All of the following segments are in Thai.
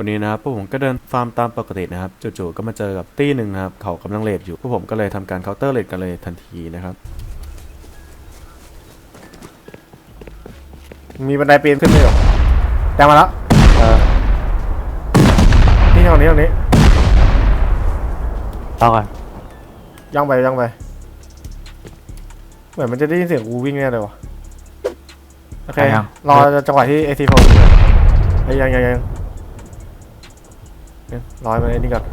วันนี้นะครับพวกผมก็เดินฟาร์มตามปกตินะครับจู่ๆก็มาเจอกับตี้หนึ่งนะครับเขากำลังเลดอยู่พวกผมก็เลยทำการเคาน์เตอร์เลดกันเลยทันทีนะครับ มีบันไดปีนขึ้นไหมอยู่แดงมาแล้วเออนี่ตรงนี้ตรงนี้รอก่อนย่องไปย่องไปเหมือนมันจะได้ยินเสียงกูวิ่งแน่เลยวะโอเครอจังหวะที่ AT4 เอ้ยยังยังยังยัง รอให้มันไอ้นี่ก่อน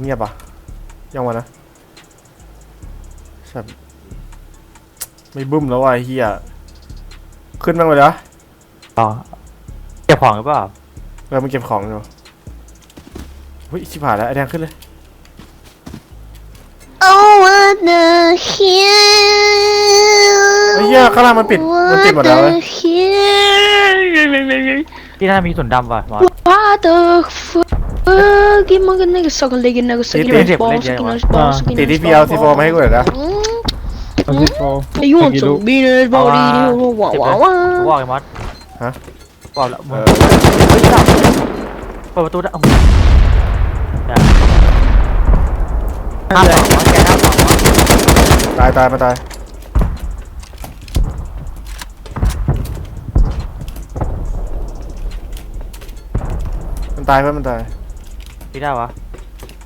เงียบอะย่องมานะสับไม่บึ้มแล้วว่ะไอ้เฮียขึ้นบ้างเลยเหรอรอเก็บของหรือเปล่าเออมันเก็บของอยู่เฮ้ยชิบหายแล้วไอ้แดงขึ้นเลย Oh, what the hell? ไอ้เหี้ยข้างล่างมันปิดมันปิดหมดแล้วเว้ย What the hell? ที่น่าจะมีส่วนดำว่ะมอส What the fuck? Give me a nigga suck a leg and nigga suck Dit- in his dit- balls, dit- suck in dit- his balls, suck in ติด his ที่ balls. PL4 มาให้กูหน่อยนะ Mm. Hey, you want some bean in his body? Wow, เจ็บ wow, เลย wow. บอกไอ้มอสฮะ บอกแล้วมึงเออเฮ้ยจับเปิดประตูได้โอ้โหอย่าห้ามสองมอสแกห้ามสองมอสตายตายมาตาย มันตายเพื่อนมันตายพี่ได้วะ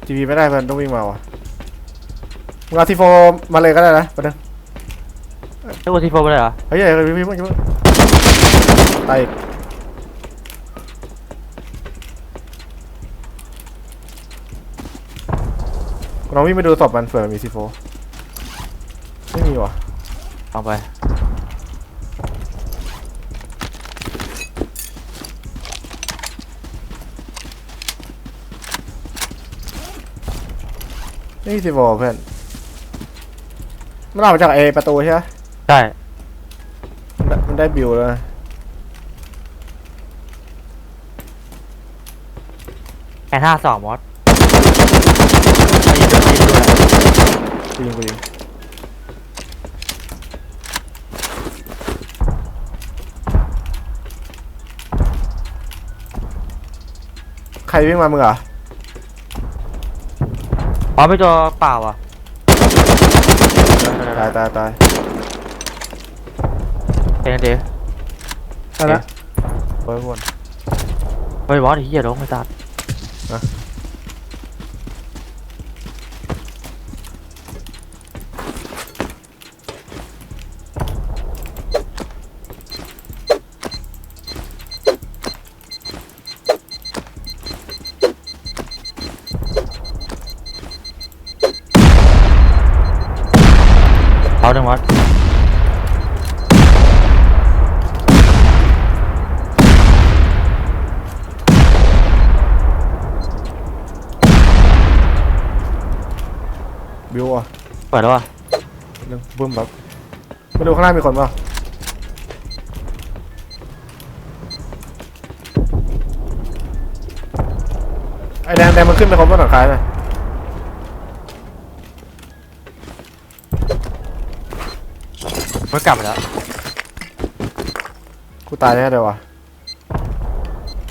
ทีวีไม่ได้เพื่อนต้องวิ่งมาว่ะมึงเอาทีโฟมาเลยก็ได้นะประเด็นได้กูทีโฟไปเลยเหรอเฮ้ยเฮ้ยเฮ้ยวิ่งวิ่งวิ่งตายอีกลองวิ่งไปดูศพมันเผื่อมันมีซีโฟไม่มีว่ะลองไป ไม่มีซีโฟเพื่อนมันออกมาจากเอประตูใช่ไหมใช่ มันได้มันได้บิวแล้วนะแอนห้าสองมอสไปยิงด้วยไปยิงด้วยกูยิงกูยิงใครวิ่งมามึงเหรอ อ๋อไม่ตัวเปล่าอะตายตายตายเป็นยังไงได้ละเฮ้ยพวนเฮ้ยมอสไอ้เหี้ยลงไม่ตัด เอาหนึ่งมอสบิวอะเปิดแล้วอะหนึ่งบึ้มแบบมาดูข้างล่างมีคนเปล่าไอแดงแดงมันขึ้นไปครบบนหลังคาเลย มันกลับไปแล้วกูตายแน่เลยวะ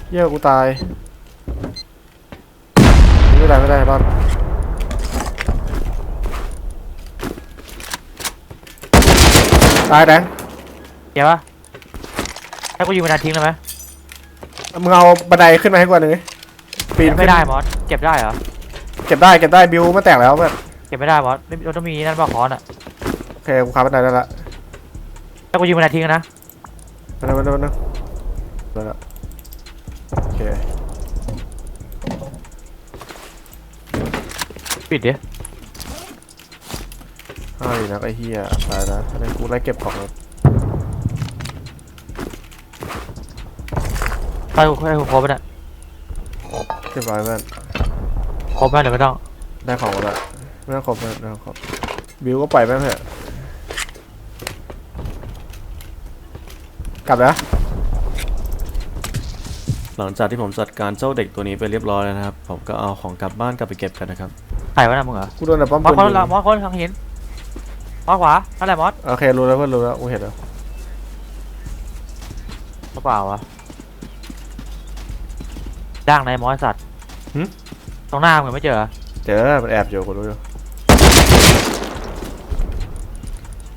เหี้ยกูตายไม่ได้ไม่ได้บ้านตายแดงเดี๋ยวปะให้กูยิงมันทันทิ้งเลยไหมมึงเอาบันไดขึ้นมาให้กูอันหนึ่งดิปีนขึ้นไม่ได้มอสเก็บได้เหรอเก็บได้เก็บได้บิวมันแตกแล้วเพื่อนเก็บไม่ได้มอสไม่ต้องมีนั่นบอกคอนอะโอเคกูคาบันไดได้ละ ให้กูยิงมันทันทิ้งนะบันไดบันไดบันไดได้ละโอเคปิดดิอ้าวดีนะไอ้เหี้ยตายแล้วอันนี้กูไล่เก็บของแล้วให้กูให้กูครบไปเนี่ยเรียบร้อยเพื่อนครบไหมหรือไม่ต้องได้ของหมดละไม่ต้องครบไม่ต้องครบบิวก็ปล่อยแม่งเถอะ กลับแล้ว หลังจากที่ผมจัดการเจ้าเด็กตัวนี้ไปเรียบร้อยแล้วนะครับ ผมก็เอาของกลับบ้านกลับไปเก็บกันนะครับถ่ายวะนะมึงเหรอกูโดนแต่ป้อมมอปืสคนนยิละงมอสคนทางหินมอสขวานั่นแหละมอสโอเครู้แล้วเพื่อนรู้แล้วกูเห็นแล้วเปล่าวะด่างในมอสสัตว์หึ ตรงหน้ามึงไม่เจอเจอมันแอบอยู่กูรู้อยู่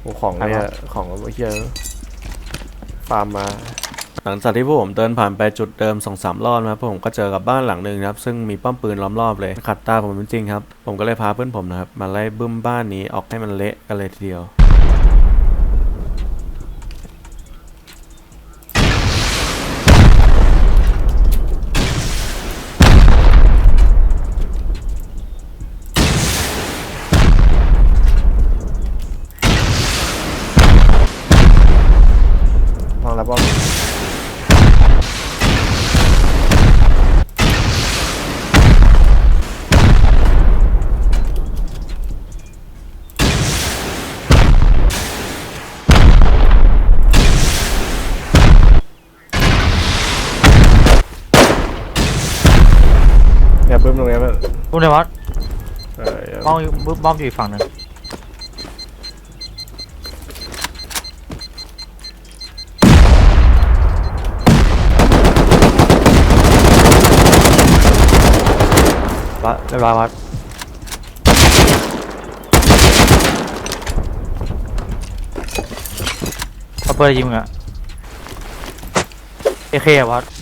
โอ้ของเนี่ยของเมื่อกี้ ฟาร์มมา หลังจากที่พวกผมเดินผ่านไปจุดเดิมสองสามรอบนะครับพวกผมก็เจอกับบ้านหลังหนึ่งนะครับซึ่งมีป้อมปืนล้อมรอบเลยขัดตาผมจริงๆครับผมก็เลยพาเพื่อนผมนะครับมาไล่บึ้มบ้านนี้ออกให้มันเละกันเลยทีเดียว บึ้มตรงนี้มันมึงเลยมอสเอออย่าบ้อมอยู่บึ้มบ้อมอยู่อีกฝั่งหนึ่งวะเรียบร้อยมอสเอาเปิดยิงมึงอะเอเคอะมอส